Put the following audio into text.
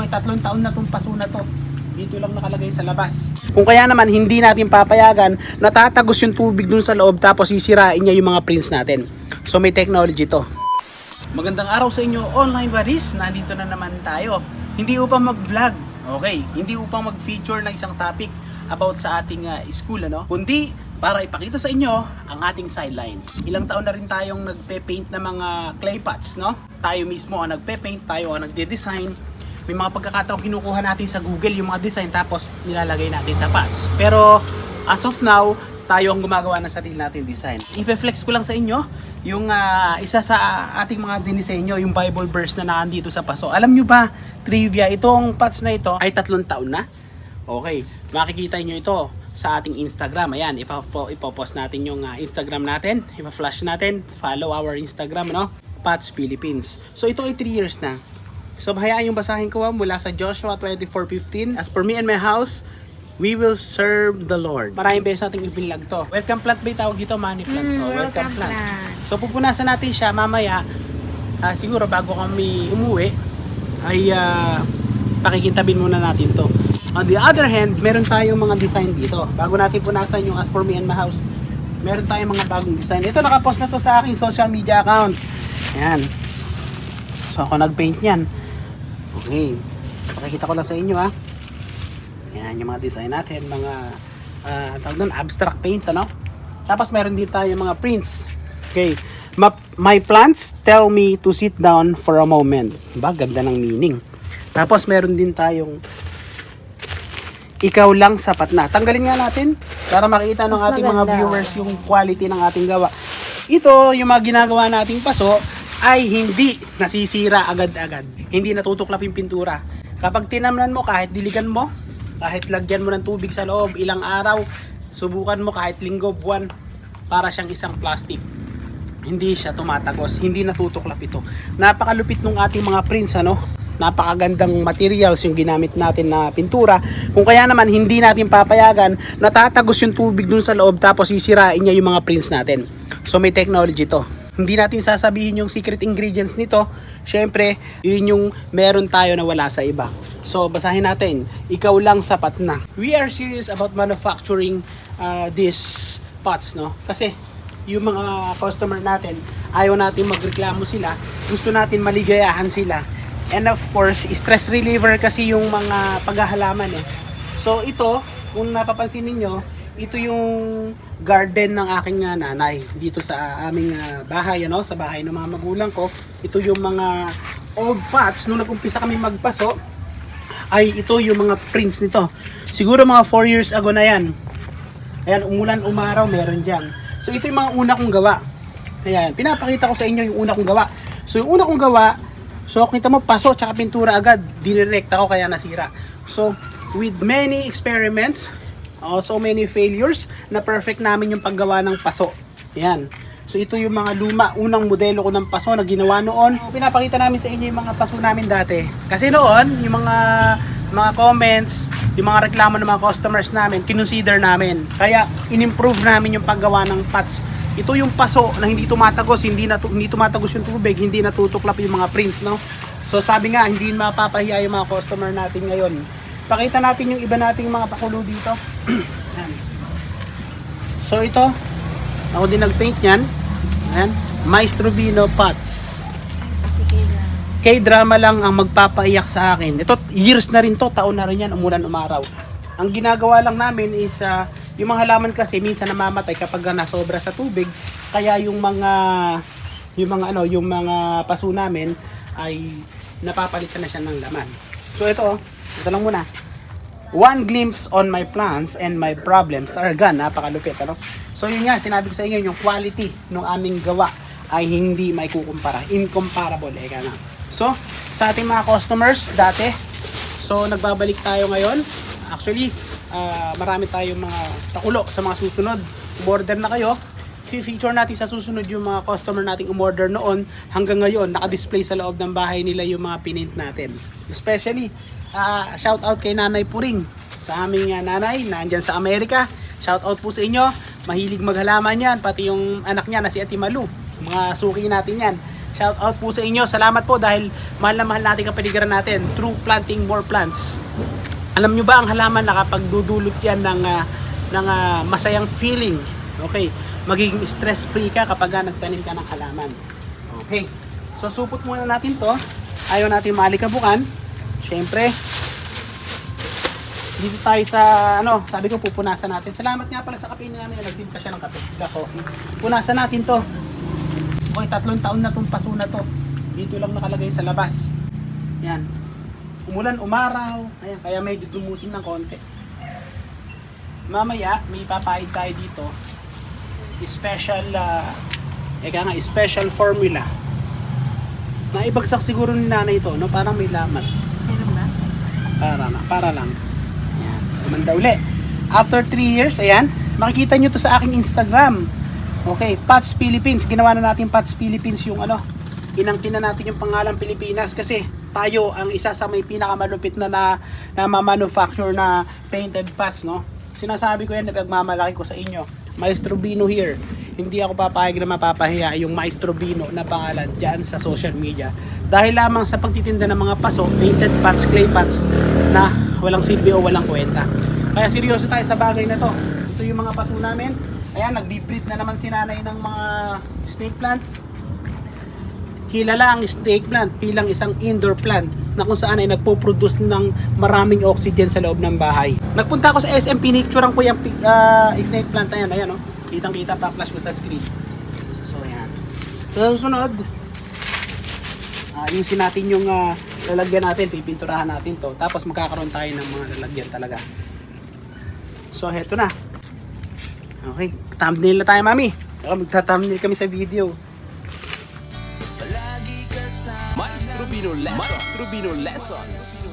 Okay, tatlong taon na tong paso na to. Dito lang nakalagay sa labas. Kung kaya naman hindi natin papayagan, natatagos yung tubig dun sa loob tapos sisirain niya yung mga prints natin. So may technology to. Magandang araw sa inyo online buddies. Nandito na naman tayo. Hindi upang mag-vlog. Okay, hindi upang mag-feature ng isang topic about sa ating uh, school ano, kundi para ipakita sa inyo ang ating sideline. Ilang taon na rin tayong nagpe-paint ng mga clay pots, no? Tayo mismo ang nagpe-paint, tayo ang nagde-design. May mga pagkakataong kinukuha natin sa Google yung mga design tapos nilalagay natin sa pots. Pero as of now, tayo ang gumagawa ng sarili natin design. I-flex ko lang sa inyo yung ah, isa sa ating mga dinisenyo, yung Bible verse na nandito sa paso. Alam nyo ba, trivia, itong pots na ito ay tatlong taon na. Okay, makikita nyo ito sa ating Instagram. Ayan, ipo- ipopost natin yung ah, Instagram natin, ipa-flash natin, follow our Instagram, no? Pats Philippines. So ito ay 3 years na. So hayaan yung basahin ko ah, mula sa Joshua 24:15. As for me and my house, we will serve the Lord. Maraming beses nating i-vlog to. Welcome plant ba tawag dito? Money plant. Mm, Oh, welcome plant. So pupunasan natin siya mamaya. ah, siguro bago kami umuwi ay ah, pakikintabin muna natin to. On the other hand, meron tayong mga design dito. Bago natin punasan yung As For Me and My House, meron tayong mga bagong design. Ito nakapost na to sa aking social media account. Ayan. So ako nag-paint niyan. Okay. Pakikita ko lang sa inyo ha. Ayan yung mga design natin, mga ah, tawag doon, abstract paint ano. Tapos meron din tayo mga prints. Okay. Ma- my plants tell me to sit down for a moment. Ba, ganda ng meaning. Tapos meron din tayong ikaw lang sapat na. Tanggalin nga natin para makita ng Mas ating mga maganda. viewers yung quality ng ating gawa. Ito, yung mga ginagawa nating paso ay hindi nasisira agad-agad. Hindi natutuklap yung pintura. Kapag tinamnan mo, kahit diligan mo, kahit lagyan mo ng tubig sa loob, ilang araw, subukan mo kahit linggo, buwan, para siyang isang plastic hindi siya tumatagos, hindi natutuklap ito. Napakalupit ng ating mga prints ano. Napakagandang materials yung ginamit natin na pintura. Kung kaya naman hindi natin papayagan, natatagos yung tubig dun sa loob tapos sisirain niya yung mga prints natin. So may technology to. Hindi natin sasabihin yung secret ingredients nito. Syempre, yun yung meron tayo na wala sa iba. So basahin natin. Ikaw lang sapat na. We are serious about manufacturing uh, these pots, no? Kasi yung mga customer natin, ayaw natin magreklamo sila, gusto natin maligayahan sila. And of course, stress reliever kasi yung mga paghahalaman eh. So ito, kung napapansin ninyo, ito yung garden ng aking ah, nanay dito sa aming ah, bahay, ano, sa bahay ng mga magulang ko. Ito yung mga old pots nung nag-umpisa kami magpaso ay ito yung mga prints nito. Siguro mga 4 years ago na yan. Ayan, umulan, umaraw, meron dyan. So ito yung mga una kong gawa. Ayan, pinapakita ko sa inyo yung una kong gawa. So yung una kong gawa, so kita mo, paso, tsaka pintura agad. Dinirekta ko kaya nasira. So, with many experiments, uh, so many failures, na perfect namin yung paggawa ng paso. Ayan. So ito yung mga luma, unang modelo ko ng paso na ginawa noon. Pinapakita namin sa inyo yung mga paso namin dati. Kasi noon, yung mga mga comments, yung mga reklamo ng mga customers namin, kinonsider namin. Kaya in-improve namin yung paggawa ng pots. Ito yung paso na hindi tumatagos, hindi na hindi tumatagos yung tubig, hindi natutuklap yung mga prints, no? So sabi nga, hindi mapapahiya yung mga customer natin ngayon. Pakita natin yung iba nating mga pakulo dito. So ito, ako din nag-paint yan. Ayan. Maestro Vino Pots. K-drama lang ang magpapaiyak sa akin. Ito, years na rin to, taon na rin yan, umulan umaraw. Ang ginagawa lang namin is, ah, yung mga halaman kasi minsan namamatay kapag nasobra sa tubig. Kaya yung mga, yung mga ano, yung mga paso namin ay napapalitan na siya ng laman. So ito, oh, ito lang muna. One glimpse on my plans and my problems are gone. Napakalupit, ano? So yun nga, sinabi ko sa inyo, yung quality ng aming gawa ay hindi may kukumpara. Incomparable, eka na. So, sa ating mga customers dati, so nagbabalik tayo ngayon. Actually, ah, marami tayong mga takulo sa mga susunod. Umorder na kayo. feature natin sa susunod yung mga customer nating umorder noon hanggang ngayon naka-display sa loob ng bahay nila yung mga pinint natin. Especially, ah, shout out kay Nanay Puring sa aming ah, nanay nandyan sa Amerika. Shout out po sa inyo. Mahilig maghalaman yan. Pati yung anak niya na si Ate Malu. Mga suki natin yan. Shout out po sa inyo. Salamat po dahil mahal na mahal natin kapaligiran natin through planting more plants. Alam nyo ba ang halaman nakapagdudulot yan ng, ah, ng ah, masayang feeling? Okay, magiging stress free ka kapag nagtanim ka ng halaman. Okay, so supot muna natin to. Ayaw natin malikabukan. Siyempre, dito tayo sa ano, sabi ko pupunasan natin. Salamat nga pala sa kape namin. Nagtimpla siya ng kape, the coffee. Punasan natin to. Okay, tatlong taon na tong paso na to. Dito lang nakalagay sa labas. Yan. Umulan, umaraw. Ayan, kaya medyo dumusin ng konti. Mamaya, may papahid tayo dito. Special, uh, eka nga, special formula. Naibagsak siguro ni nanay ito, no? Parang may lamat. Para na, para lang. Ayan, kumanda uli. After 3 years, ayan, makikita nyo to sa aking Instagram. Okay, Pats Philippines. Ginawa na natin Pats Philippines yung ano, inangkin na natin yung pangalan Pilipinas kasi tayo ang isa sa may pinakamalupit na na, na manufacture na painted pots, no? Sinasabi ko yan na pagmamalaki ko sa inyo. Maestro Bino here. Hindi ako papayag na mapapahiya yung Maestro Bino na pangalan dyan sa social media. Dahil lamang sa pagtitinda ng mga paso, painted pots, clay pots na walang silbi o walang kwenta. Kaya seryoso tayo sa bagay na to. Ito yung mga paso namin. Ayan, nagbi-breed na naman si nanay ng mga snake plant. Kilala ang snake plant bilang isang indoor plant na kung saan ay nagpo-produce ng maraming oxygen sa loob ng bahay. Nagpunta ako sa SM, pinicturean ko yung pi- ah, snake plant na yan. Ayan, oh. Kitang kita, pa-flash ko sa screen. So, ayan. So, susunod, ayusin natin yung ah, lalagyan natin, pipinturahan natin to. Tapos magkakaroon tayo ng mga lalagyan talaga. So, heto na. Okay, thumbnail na tayo, mami. Saka magta-thumbnail kami sa video. Maestro Bino Lessons. Maestro Bino Lessons.